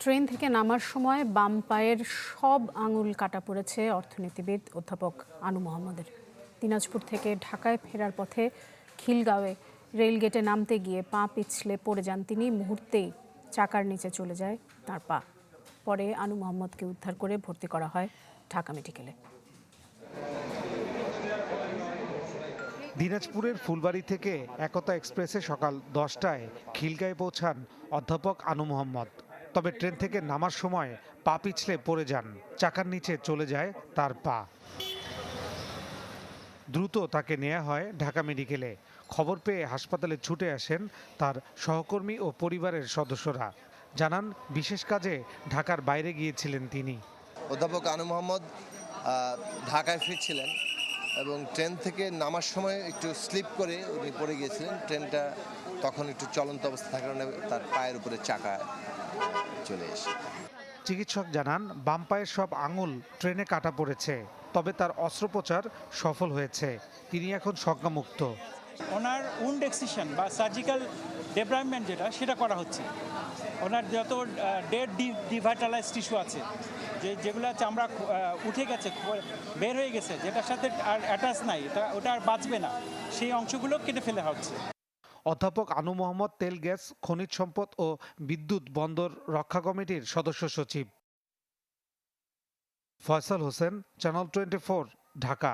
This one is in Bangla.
ট্রেন থেকে নামার সময় বাম পায়ের সব আঙুল কাটা পড়েছে অর্থনীতিবিদ অধ্যাপক আনু মোহাম্মদের। দিনাজপুর থেকে ঢাকায় ফেরার পথে খিলগাঁওয়ে রেলগেটে নামতে গিয়ে পা পিছলে পড়ে যান তিনি, মুহূর্তেই চাকার নিচে চলে যায় তার পা। পরে আনু মোহাম্মদকে উদ্ধার করে ভর্তি করা হয় ঢাকা মেডিকেলে। দিনাজপুরের ফুলবাড়ি থেকে একতা এক্সপ্রেসে সকাল দশটায় খিলগাঁয়ে পৌঁছান অধ্যাপক আনু মোহাম্মদ। তবে ট্রেন থেকে নামার সময় পা পিছলে পড়ে যান। চাকার নিচে চলে যায় তার পা। দ্রুত তাকে নেওয়া হয় ঢাকা মেডিকেলে। খবর পেয়ে হাসপাতালে ছুটে আসেন তার সহকর্মী ও পরিবারের সদস্যরা। জানান, বিশেষ কাজে ঢাকার বাইরে গিয়েছিলেন তিনি। অধ্যাপক আনু মোহাম্মদ ঢাকায় ফিরছিলেন। এবং ট্রেন থেকে নামার সময় একটু স্লিপ করে উনি পড়ে গিয়েছিলেন। ট্রেনটা তখন একটু চলন্ত অবস্থা থাকার কারণে তার পায়ের উপরে চাকা চলে এসে। চিকিৎসক জানান, বাম পায়ের সব আঙুল ট্রেনে কাটা পড়েছে, তবে তার অস্ত্রোপচার সফল হয়েছে। তিনি এখন সংজ্ঞামুক্ত ওনার উন্ড এক্সিশন বা সার্জিক্যাল ডেভলপমেন্ট যেটা, সেটা করা হচ্ছে। ওনার যত ডেড ডিভাইটালাইজ টিস্যু আছে, যে, যেগুলো চামড়া উঠে গেছে বের হয়ে গেছে, যেটার সাথে আর অ্যাটাচ নাই, এটা, ওটা আর বাঁচবে না, সেই অংশগুলো কেটে ফেলে হচ্ছে। অধ্যাপক আনু মোহাম্মদ তেল গ্যাস, খনিজ সম্পদ ও বিদ্যুৎ বন্দর রক্ষা কমিটির সদস্য সচিব। Faisal Hossain channel twenty Dhaka.